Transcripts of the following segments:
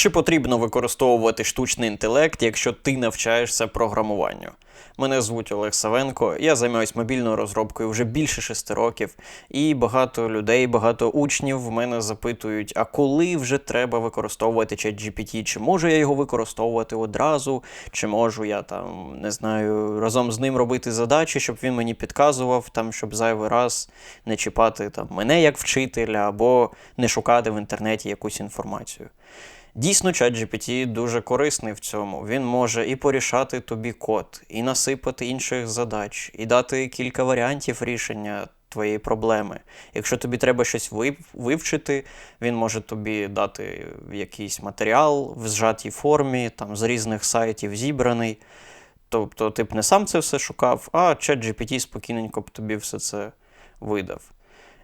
Чи потрібно використовувати штучний інтелект, якщо ти навчаєшся програмуванню? Мене звуть Олег Савенко, я займаюся мобільною розробкою вже більше шести років, і багато людей, багато учнів в мене запитують: а коли вже треба використовувати ChatGPT? Чи можу я його використовувати одразу, чи можу я там не знаю разом з ним робити задачі, щоб він мені підказував, там щоб зайвий раз не чіпати там мене як вчителя, або не шукати в інтернеті якусь інформацію. Дійсно, ChatGPT дуже корисний в цьому. Він може і порішати тобі код, і насипати інших задач, і дати кілька варіантів рішення твоєї проблеми. Якщо тобі треба щось вивчити, він може тобі дати якийсь матеріал в зжатій формі, там з різних сайтів зібраний. Тобто ти б не сам це все шукав, а ChatGPT спокійненько б тобі все це видав.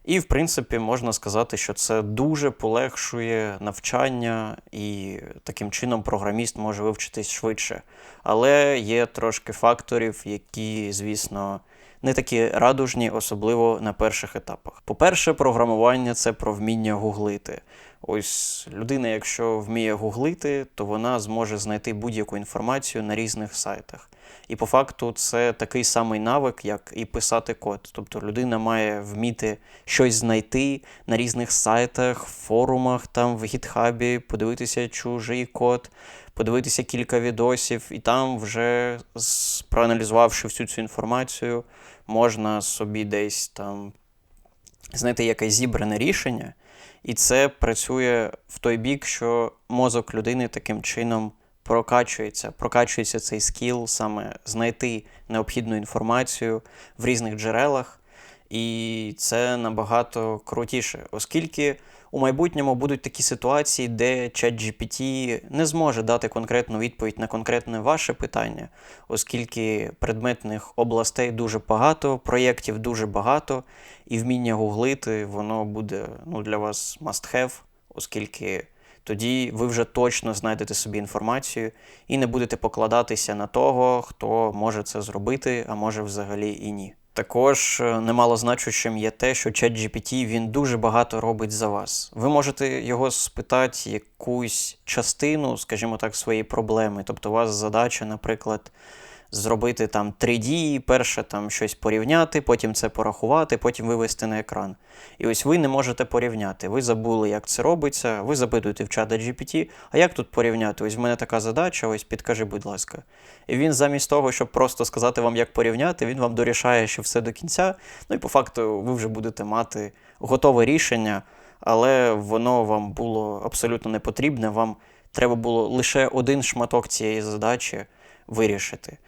І, в принципі, можна сказати, що це дуже полегшує навчання, і таким чином програміст може вивчитись швидше. Але є трошки факторів, які, звісно, не такі радужні, особливо на перших етапах. По-перше, програмування це про вміння гуглити. Ось людина, якщо вміє гуглити, то вона зможе знайти будь-яку інформацію на різних сайтах. І по факту це такий самий навик, як і писати код. Тобто людина має вміти щось знайти на різних сайтах, форумах, там в гітхабі, подивитися чужий код, подивитися кілька відосів, і там, вже проаналізувавши всю цю інформацію, можна собі десь там знайти якесь зібране рішення, і це працює в той бік, що мозок людини таким чином прокачується, прокачується цей скіл саме знайти необхідну інформацію в різних джерелах, і це набагато крутіше, оскільки у майбутньому будуть такі ситуації, де ChatGPT не зможе дати конкретну відповідь на конкретне ваше питання, оскільки предметних областей дуже багато, проєктів дуже багато, і вміння гуглити воно буде ну, для вас must have, оскільки тоді ви вже точно знайдете собі інформацію і не будете покладатися на того, хто може це зробити, а може взагалі і ні. Також немало немалозначущим є те, що ChatGPT він дуже багато робить за вас. Ви можете його спитати якусь частину, скажімо так, своєї проблеми. Тобто, у вас задача, наприклад, зробити там 3D, перше там щось порівняти, потім це порахувати, потім вивести на екран. І ось ви не можете порівняти. Ви забули, як це робиться, ви запитуєте в чата GPT, а як тут порівняти? Ось в мене така задача, ось підкажи, будь ласка. І він замість того, щоб просто сказати вам, як порівняти, він вам дорішає ще все до кінця. Ну і по факту ви вже будете мати готове рішення, але воно вам було абсолютно не потрібне. Вам треба було лише один шматок цієї задачі вирішити.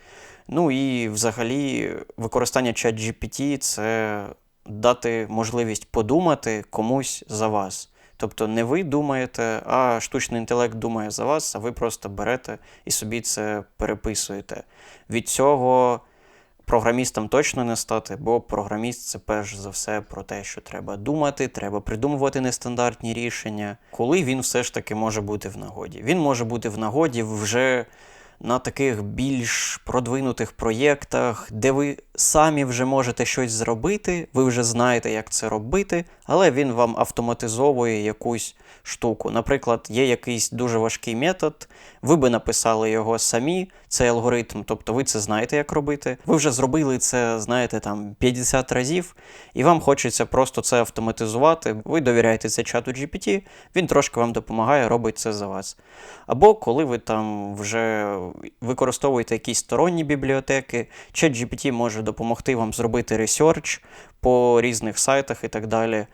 Ну і взагалі використання ChatGPT – це дати можливість подумати комусь за вас. Тобто не ви думаєте, а штучний інтелект думає за вас, а ви просто берете і собі це переписуєте. Від цього програмістом точно не стати, бо програміст це перш за все про те, що треба думати, треба придумувати нестандартні рішення. Коли він все ж таки може бути в нагоді? Він може бути в нагоді вже на таких більш продвинутих проєктах, де ви самі вже можете щось зробити, ви вже знаєте, як це робити, але він вам автоматизовує якусь штуку. Наприклад, є якийсь дуже важкий метод, ви би написали його самі, цей алгоритм, тобто ви це знаєте, як робити. Ви вже зробили це, знаєте, там 50 разів, і вам хочеться просто це автоматизувати. Ви довіряєте це чату GPT, він трошки вам допомагає, робить це за вас. Або коли ви там вже використовуєте якісь сторонні бібліотеки, чат GPT може допомогти вам зробити ресерч по різних сайтах і так далі.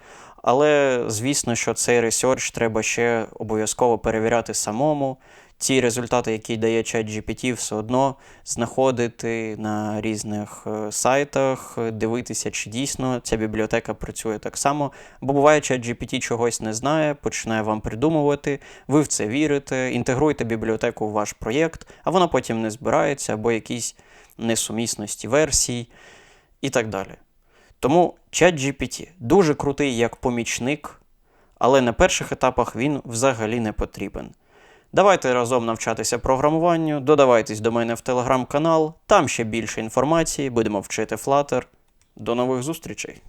Але звісно, що цей ресерч треба ще обов'язково перевіряти самому. Ті результати, які дає ChatGPT, все одно знаходити на різних е, сайтах, дивитися, чи дійсно ця бібліотека працює так само. Бо буває, ChatGPT чогось не знає, починає вам придумувати, ви в це вірите, інтегруєте бібліотеку в ваш проєкт, а вона потім не збирається, або якісь несумісності версій і так далі. Тому ChatGPT дуже крутий як помічник, але на перших етапах він взагалі не потрібен. Давайте разом навчатися програмуванню, додавайтесь до мене в телеграм-канал, там ще більше інформації, будемо вчити Flutter. До нових зустрічей!